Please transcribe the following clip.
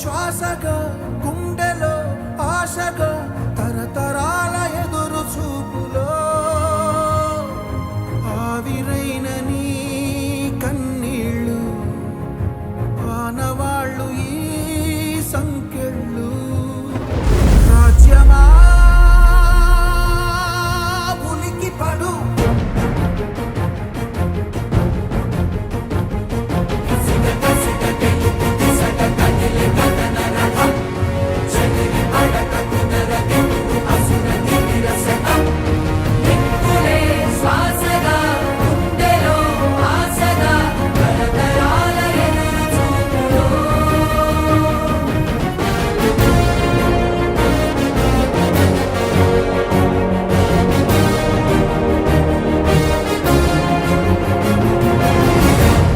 శ్వాసగా గుండెలో ఆశగా.